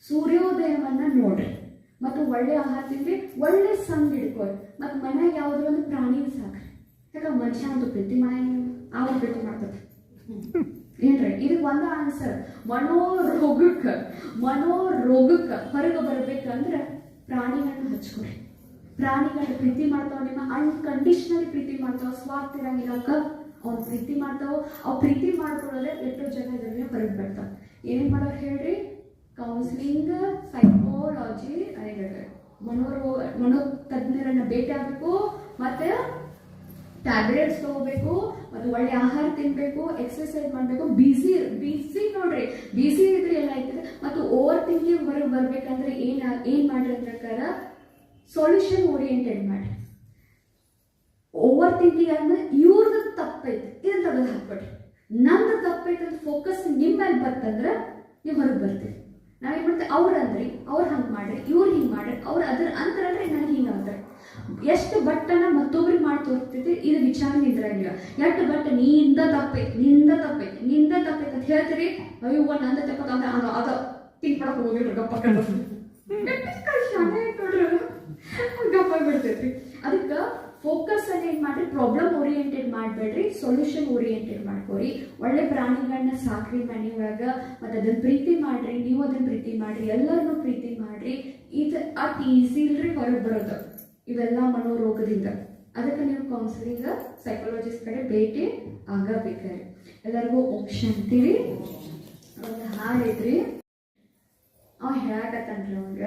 ಸೂರ್ಯೋದಯವನ್ನ ನೋಡ್ರಿ. ಮತ್ತು ಒಳ್ಳೆ ಆಹಾರ ತಿನ್ರಿ ಒಳ್ಳೆ ಸಂಗ್ ಹಿಡ್ಕೊರಿ ಮತ್ತು ಮನೆ ಯಾವುದೋ ಒಂದು ಪ್ರಾಣಿ ಸಾಕ್ರಿ. ಯಾಕಂದ್ರೆ ಮನುಷ್ಯ ಒಂದು ಪ್ರೀತಿ ಮನೆ ಆವ ಪ್ರೀತಿ ಮಾಡ್ತದೆ. ಏನ್ರಿ? ಇದಕ್ಕೆ ಒಂದು ಆನ್ಸರ್ ಮನೋರೋಗಕ್ಕೆ ಮನೋರೋಗಕ್ಕೆ ಹೊರಗೆ ಬರ್ಬೇಕಂದ್ರೆ ಪ್ರಾಣಿಗಳನ್ನ ಹಚ್ಕೊರಿ. ಪ್ರಾಣಿಗಳ ಪ್ರೀತಿ ಮಾಡ್ತಾವ, ನಿಮ್ಮ ಅನ್ಕಂಡೀಷನಲಿ ಪ್ರೀತಿ ಮಾಡ್ತಾವ, ಸ್ವಾರ್ಥ ಇರಂಗಿಲ್ಲಕ್ಕ. ಅವ್ರು ಪ್ರೀತಿ ಮಾಡ್ತಾವ ಅವ್ ಪ್ರೀತಿ ಮಾಡ್ಕೊಳ್ಳೋದೇ ಎಷ್ಟೋ ಜನ ಇದನ್ನ ಹೊರಗೆ ಬರ್ತಾವ. ಏನ್ ಮಾಡೋರು ಹೇಳ್ರಿ? ಕೌನ್ಸಿಲಿಂಗ್ ಸೈಕೋಲಾಜಿ ಮನೋರೋ ಮನೋ ತಜ್ಞರನ್ನ ಭೇಟಿ ಆಗಬೇಕು, ಮತ್ತೆ ಟ್ಯಾಬ್ಲೆಟ್ಸ್ ತಗೋಬೇಕು ಮತ್ತು ಒಳ್ಳೆ ಆಹಾರ ತಿನ್ಬೇಕು ಎಕ್ಸರ್ಸೈಸ್ ಮಾಡಬೇಕು ಬಿಸಿ ಬಿಸಿ ನೋಡ್ರಿ. ಬಿಸಿ ಇದ್ರೆ ಎಲ್ಲ ಆಯ್ತದೆ ಮತ್ತು ಓವರ್ ಥಿಂಕಿಂಗ್ ಹೊರಗೆ ಬರ್ಬೇಕಂದ್ರೆ ಏನ್ ಏನ್ ಮಾಡ್ರಿ ಅಂದ್ ಪ್ರಕಾರ? ಸೊಲ್ಯೂಷನ್ ಓರಿಯೆಂಟೆಡ್ ಮಾಡಿ ಓವರ್ ಥಿಂಕಿಂಗ್ ಅಂದ್ರೆ ಇವ್ರದ್ದು ತಪ್ಪೈತೆ. ಇದನ್ನ ತೆಗೆದು ಹಾಕ್ಬಿಡ್ರಿ ನಂದು ತಪ್ಪೈತೆ ಅಂತ ಫೋಕಸ್ ನಿಮ್ಮ ಮೇಲೆ ಬರ್ತಂದ್ರೆ ನೀವು ಹೊರಗೆ ಬರ್ತೀರಿ. ನಾವೇನ್ ಮಾಡ್ತೀವಿ? ಅವ್ರು ಅಂದ್ರಿ, ಅವ್ರು ಹಂಗೆ ಮಾಡ್ರಿ, ಇವ್ರು ಹಿಂಗೆ ಮಾಡ್ರಿ, ಅವ್ರು ಅದ್ರ ಅಂತರಂದ್ರೆ ನನಗೆ ಹಿಂಗೆ ಅಂದ್ರೆ ಎಷ್ಟು ಬಟ್ಟನ ಮತ್ತೊಬ್ರಿಗೆ ಮಾಡಿ ತೋರಿಸ್ತಿದ್ದೆ, ಇದು ವಿಚಾರ ನಿಂದ್ರಂಗಿಲ್ಲ ಎಷ್ಟು ಬಟ್ನಿಂದ ತಪ್ಪೈತಿ ನಿಂದ ತಪ್ಪೈತಿ ನಿಂದ ತಪ್ಪೈತಿ ಅಂತ ಹೇಳ್ತೀರಿ? ಅಯ್ಯೋ, ನಂದ ತಪ್ಪತ್ತ ಅಂತ ಅದು, ಅದ ತಿಂಕ್ ಮಾಡಕ್ ಹೋಗಿಲ್ರಿ ಗಪ್ಪ ಗಪ್ಪ. ಬಿಡ್ತೈತಿ. ಅದಕ್ಕೆ ಫೋಕಸ್ ಅನ್ನ ಏನ್ ಮಾಡ್ರಿ? ಪ್ರಾಬ್ಲಮ್ ಓರಿಯೆಂಟೆಡ್ ಮಾಡಬೇಡ್ರಿ ಸೊಲ್ಯೂಷನ್ ಓರಿಯೆಂಟೆಡ್ ಮಾಡ್ಕೋರಿ. ಒಳ್ಳೆ ಪ್ರಾಣಿಗಳನ್ನ ಸಾಕ್ರಿ ಮನೆ ಒಳಗ, ಮತ್ತೆ ಅದನ್ನ ಪ್ರೀತಿ ಮಾಡ್ರಿ, ನೀವು ಅದನ್ನ ಪ್ರೀತಿ ಮಾಡ್ರಿ ಎಲ್ಲರನ್ನೂ ಪ್ರೀತಿ ಮಾಡ್ರಿ. ಇದು ಅತಿ ಈಸಿ ಇಲ್ರಿ ಹೊರಗೆ ಬರೋದು. ಇವೆಲ್ಲ ಮನೋರೋಗದಿಂದ ಅದಕ್ಕೆ ನೀವು ಕೌನ್ಸಿಲಿಂಗ್ ಸೈಕಾಲಜಿಸ್ಟ್ ಕಡೆ ಭೇಟಿ ಆಗಬೇಕಾರೆ ಎಲ್ಲರಿಗೂ ಓಂ ತಿಳಿ ಒಂದು ಹಾಡಿದ್ರಿ ಅವ ಹೇಳಕತ್ತಾನ್ರಿ ಅವಂಗ.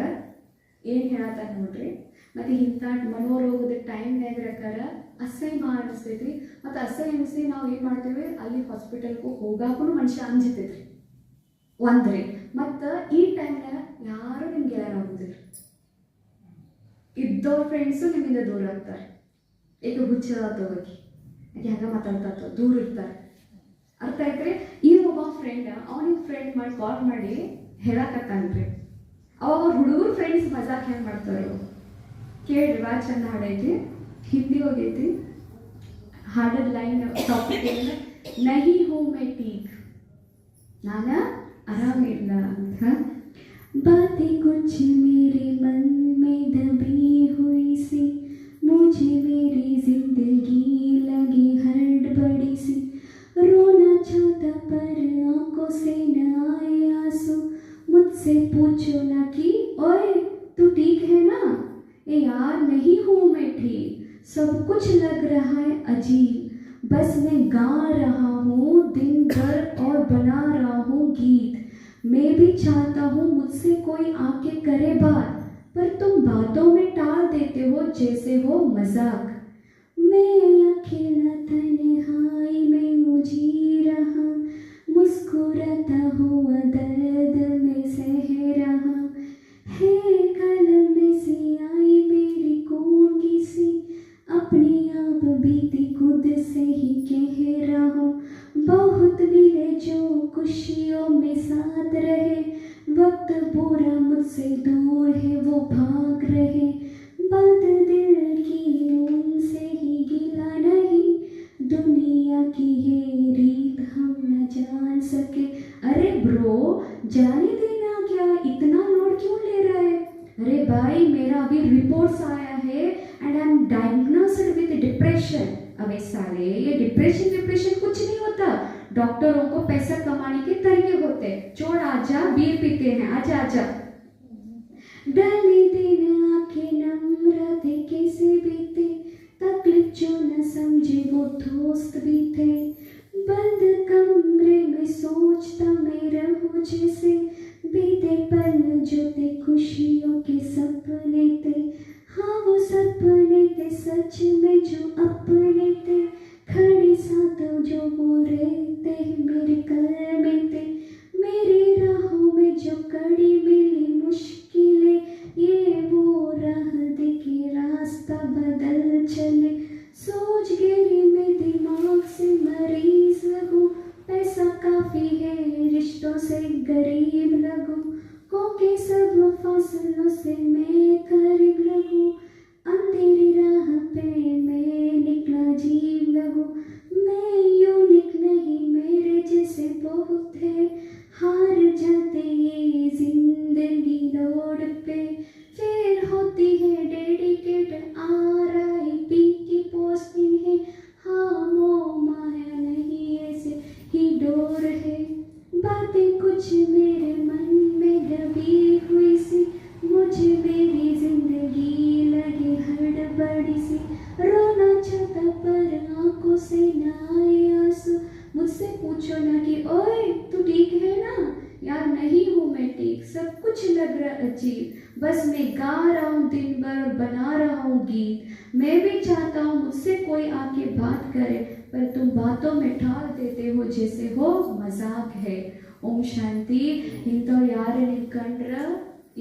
ಏನು ಹೇಳತ್ತಾನ ನೋಡ್ರಿ? ಮತ್ತೆ ಇಂಥ ಮನೋರೋಗದ ಟೈಮ್ನಾಗ ಪ್ರಕಾರ ಅಸಹ್ಯ ಮಾಡಿಸ್ತೈತಿ ಮತ್ತು ಅಸಹ್ಯ ಅನಿಸಿ ನಾವು ಏನು ಮಾಡ್ತೇವೆ? ಅಲ್ಲಿ ಹಾಸ್ಪಿಟಲ್ಗೂ ಹೋಗಾಕೂ ಮನುಷ್ಯ ಅಂಜಿತೈತ್ರಿ. ಒಂದ್ರಿ. ಮತ್ತು ಈ ಟೈಮ್ನಾಗ ಯಾರು ನಿಮ್ಗೆ ಯಾರಾಗುದಿಲ್ಲ ಇದ್ದವ್ರ ಫ್ರೆಂಡ್ಸು ನಿಮ್ಮಿಂದ ದೂರ ಆಗ್ತಾರೆ. ಈಗ ಹುಚ್ಚ ತಗೋಗಿ ಯಾಕೆ ಹಂಗೆ ಮಾತಾಡ್ತಾ ದೂರ ಇರ್ತಾರೆ. ಅರ್ಥ ಆಯ್ತ್ರಿ? ಈ ಒಬ್ಬ ಫ್ರೆಂಡ್ ಅವನಿಗೆ ಫ್ರೆಂಡ್ ಮಾಡಿ ಕಾಲ್ ಮಾಡಿ ಹೇಳಕತ್ತಾನ್ರಿ. ಅವಾಗ ಅವ್ರ ಹುಡುಗರು ಫ್ರೆಂಡ್ಸ್ ಮಜಾಕ್ ಹೆಂಗೆ ಮಾಡ್ತಾರೆ ಕೇಳ್ರಿ ಭಾಳ ಚಂದ ಹಾಡೈತಿ. ಹಿಂದಿ ಹೋಗೈತಿ. ಹಾಡದ ಲೈನ್ ಟಾಪಿಕ್ ಏನಂದ್ರೆ, ನಹಿ ಹೋ ಮೈ ಟೀಕ್. ನಾನು ಆರಾಮಿಲ್ಲ ಅಂತ. बातें कुछ मेरे मन में दबी हुई सी। मुझे मेरी ज़िंदगी लगी हड़बड़ी सी। रोना चाहता पर आँखों से न आए आँसू। मुझसे पूछो ना कि, ओए, तू ठीक है ना? ए, यार, नहीं हूँ मैं ठीक। सब कुछ लग रहा है अजीब। बस मैं गा रहा हूँ, दिन भर और बना रहा हूँ गीत। मैं भी चाहता हूँ मुझसे कोई आके करे बात, पर तुम बातों में टाल देते हो जैसे हो मज़ाक। मैं अकेला में रहा, मुस्कुराता दर्द में सह रहा। है कलम में सी आई मेरी सी, अपने आप बीती खुद से ही कह रहा हूँ जो खुशियों में साथ रहे, वक्त बुरा मुझसे दूर है, वो भाग रहे। बात दिल की उनसे ही गिला नहीं, दुनिया की है रीत हम न जान सके। अरे ब्रो जाने डॉक्टरों को पैसा कमाने के तरीके होते हैं। छोड़ आजा, बीर पीते हैं। आजा आजा। डाली दिन आके नम्र थे कैसे बीते। तकलीफ़ जो न समझे, वो दोस्त भी थे बंद कमरे में सोचता मैं रहूँ जैसे। बीते पल जो थे खुशियों के सपने थे। हाँ वो सपने थे सच में जो अपने बीते मेरे कल बीते मेरी राहों में जो कड़ी मिली मुश्किलें, ये वो राह देखे रास्ता बदल चले। सोच गिरी में दिमाग से मरीज़ लगू, पैसा काफ़ी है, रिश्तों से गरीब लगूं। होके सब फासलों से मैं करीब ओए तू ठीक है ना यार नहीं हूँ मैं ठीक सब कुछ लग रहा अजीब बस मैं गा रहा हूँ दिन भर और बना रहा हूँ गीत मैं भी चाहता हूँ मुझसे कोई आके बात करे पर तुम बातों में ठाल देते हो जैसे हो मजाक है ಓಂ ಶಾಂತಿ ಇಂಥವ್ರು ಯಾರೇ ನೀವು ಕಂಡ್ರ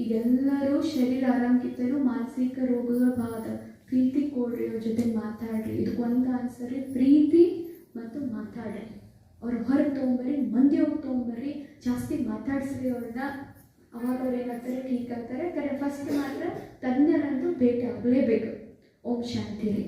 ಈಗೆಲ್ಲರೂ ಶರೀರ ಆರಾಮಕ್ಕಿಂತಲೂ ಮಾನಸಿಕ ರೋಗಗಳ ಬಾಧ ಪ್ರೀತಿ ಕೊಡ್ರಿ ಅವ್ರ ಜೊತೆ ಮಾತಾಡ್ರಿ ಇದಕ್ಕೊಂದು ಆನ್ಸರ್ ಪ್ರೀತಿ ಮತ್ತು ಮಾತಾಡ್ರಿ ಅವ್ರು ಹೊರಗೆ ತೊಗೊಂಬರ್ರಿ, ಮಂದಿ ಹೋಗಿ ತೊಗೊಂಬರ್ರಿ, ಜಾಸ್ತಿ ಮಾತಾಡಿಸ್ರಿ ಅವ್ರನ್ನ. ಅವಾಗ ಅವ್ರು ಏನಾಗ್ತಾರೆ ಠೀಕ್ ಆಗ್ತಾರೆ ಕರೆ ಫಸ್ಟ್ ಮಾತ್ರ ತಜ್ಞರಂತೂ ಭೇಟಿ ಆಗಲೇಬೇಕು. ಓಂ ಶಾಂತಿ. ರೀ